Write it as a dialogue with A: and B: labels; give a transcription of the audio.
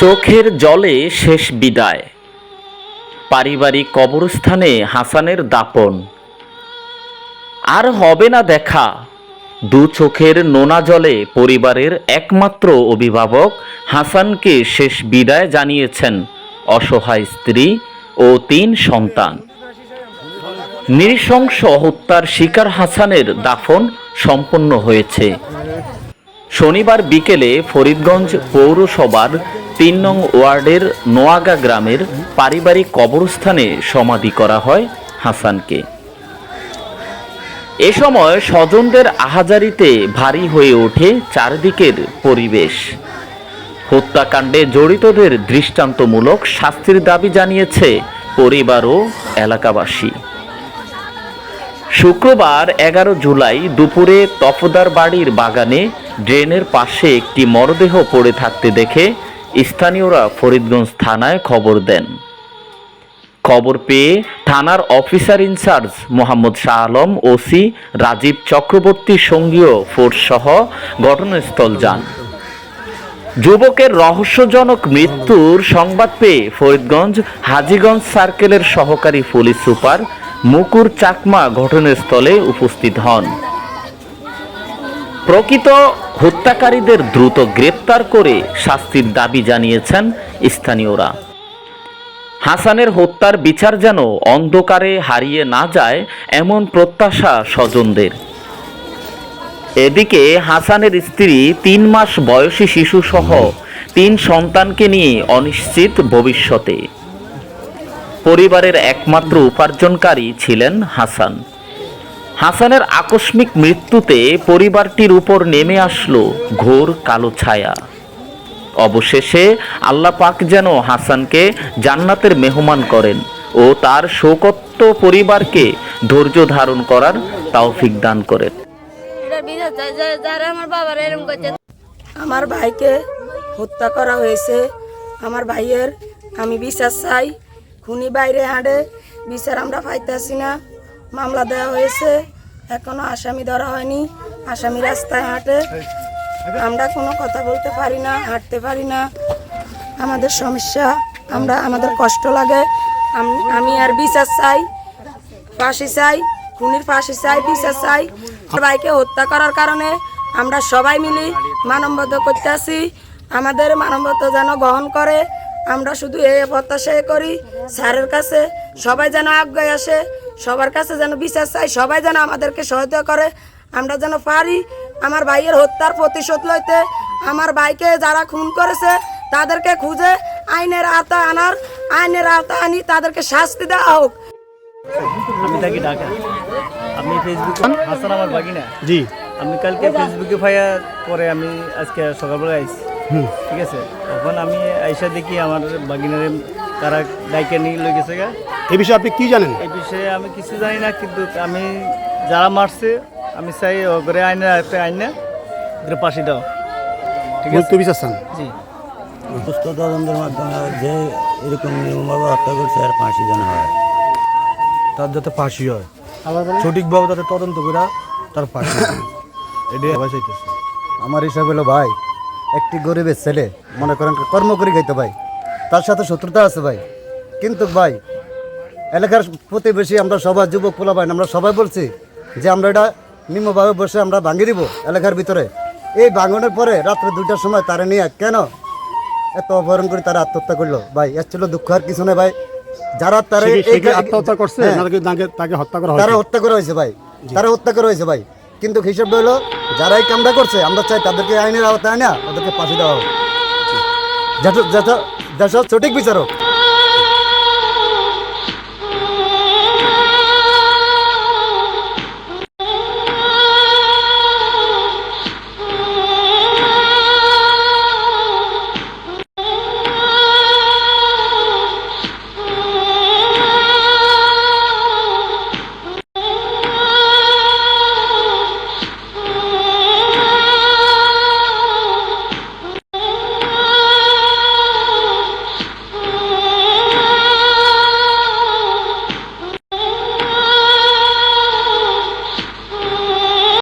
A: চোখের জলে শেষ বিদায়। পারিবারিক কবরস্থানে হাসানের দাপন। আর হবে না দেখা। দু চোখের নোনা জলে পরিবারের একমাত্র অভিভাবক হাসানকে শেষ বিদায় জানিয়েছেন অসহায় স্ত্রী ও তিন সন্তান। নৃশংস হত্যার শিকার হাসানের দাফন সম্পন্ন হয়েছে। শনিবার বিকেলে ফরিদগঞ্জ পৌরসভার তিন নং ওয়ার্ডের নোয়াগা গ্রামের পারিবারিক কবরস্থানে সমাধি করা হয় হাসানকে। এ সময় স্বজনদের আহাজারিতে ভারী হয়ে ওঠে চারদিকের পরিবেশ। হত্যাকাণ্ডে জড়িতদের দৃষ্টান্তমূলক শাস্তির দাবি জানিয়েছে পরিবার ও এলাকাবাসী। শুক্রবার এগারো জুলাই দুপুরে তফদার বাড়ির বাগানে ড্রেনের পাশে একটি মরদেহ পড়ে থাকতে দেখে স্থানীয়রা ফরিদগঞ্জ থানায় খবর দেন। খবর পেয়ে থানার officer in-charge Mohammad Shah Alam, OC Rajib Chakraborty, সঙ্গীয় force সহ ঘটনাস্থল যান। যুবকের রহস্যজনক মৃত্যুর সংবাদ পেয়ে ফরিদগঞ্জ হাজীগঞ্জ সার্কেলের সহকারী পুলিশ সুপার মুকুর চাকমা ঘটনাস্থলে উপস্থিত হন। প্রকৃত হত্যাকারীদের দ্রুত গ্রেপ্তার করে শাস্তির দাবি জানিয়েছেন স্থানীয়রা। হাসানের হত্যার বিচার যেন অন্ধকারে হারিয়ে না যায় এমন প্রত্যাশা স্বজনদের। এদিকে হাসানের স্ত্রী তিন মাস বয়সী শিশুসহ তিন সন্তানকে নিয়ে অনিশ্চিত ভবিষ্যতে। পরিবারের একমাত্র উপার্জনকারী ছিলেন হাসান। হাসানের আকস্মিক মৃত্যুতে পরিবারটির উপর নেমে আসলো ঘোর কালো ছায়া। অবশেষে আল্লাহ পাক যেন হাসানকে জান্নাতের মেহমান করেন ও তার শোকত্ব পরিবারকে ধৈর্য ধারণ করার তৌফিক দান করেন।
B: আমার
C: ভাইকে হত্যা করা হয়েছে। আমার ভাইয়ের আমি বিচার চাই। খুনি বাইরে হাঁটে বিচার আমরা পাইতেছি না। মামলা দেওয়া হয়েছে। এখনও আসামি ধরা হয়নি। আসামি রাস্তায় হাঁটে। আমরা কোনো কথা বলতে পারি না, হাঁটতে পারি না। আমাদের সমস্যা, আমরা, আমাদের কষ্ট লাগে। আম- আর বিচার চাই, ফাঁসি চাই, খুনির ফাঁসি চাই, বিচার চাই। ভাইকে হত্যা করার কারণে আমরা সবাই মিলি মানববদ্ধ করতে আসি আমাদের মানববদ্ধ যেন গ্রহণ করে, আমরা শুধু এই প্রত্যাশাই করি। স্যারের কাছে সবাই যেন আজ্ঞায় আসে। সবার কাছে যেন বিচার চাই সবাই যেন আমাদেরকে সহায়তা করে। আমরা যেন পারি আমার ভাইয়ের হত্যার প্রতিশোধ লইতে। আমার ভাইকে যারা খুন করেছে তাদেরকে খুঁজে আইনের আওতা আনার আইনের আওতা আনি তাদেরকে শাস্তি দেওয়া হোক।
D: আমি থাকি ঢাকা। আপনি ফেসবুকে হাসান আমার বাগিনা
E: জি।
D: আমি কালকে ফেসবুকে পাইয়া পরে আমি আজকে সকালবেলা আইছি। ঠিক আছে? তখন আমি আইসা দেখি আমার বাগিনারে তারা ডাইকে নিয়ে লই গেছে গা।
E: এই বিষয়ে আপনি কি জানেন?
D: এই বিষয়ে আমি কিছু জানি না কিন্তু আমি যারা মারছে আমি চাই ওরে আইনে একটা আইনে ওদের পাশে দাও। ঠিক আছে?
E: বিচার চান?
D: জি।
F: সুস্থ তদন্তের মাধ্যমে যে এরকম নিয়মভাবে হত্যা করছে আর ফাঁসি যেন হয়।
E: তার যাতে ফাঁসি হয়। সঠিকভাবে তাতে তদন্ত করে তার ফাঁসি এটাই সবাই
G: আমার হিসাব হলো ভাই একটি গরিবের ছেলে মনে করেন কর্ম করে খাইতে ভাই। তার সাথে শত্রুতা আছে ভাই। কিন্তু ভাই এলাকার প্রতিবেশী আমরা সবাই যুবক পোলা ভাই আমরা সবাই বলছি যে আমরা এটা নিম্নভাবে বসে আমরা ভাঙিয়ে দিব এলাকার ভিতরে। এই ভাঙনের পরে রাত্রে দুইটার সময় তারা নিয়ে কেন এত অপহরণ করে তারা আত্মহত্যা করল? ভাই এর ছিল দুঃখ আর কিছু নেই ভাই। যারা তারা
E: আত্মহত্যা করছে?
G: হ্যাঁ।
E: তাকে- তাকে হত্যা করা
G: তারা
E: হয়েছে?
G: হত্যা করা হয়েছে ভাই। তারা হত্যা করা হয়েছে ভাই। কিন্তু হিসাব হলো যারা এই কামটা করছে আমরা চাই তাদেরকে আইনের আওতায় না ওদেরকে ফাঁসি দেওয়া হোক। যেটা যেটা যেটা সঠিক বিচারক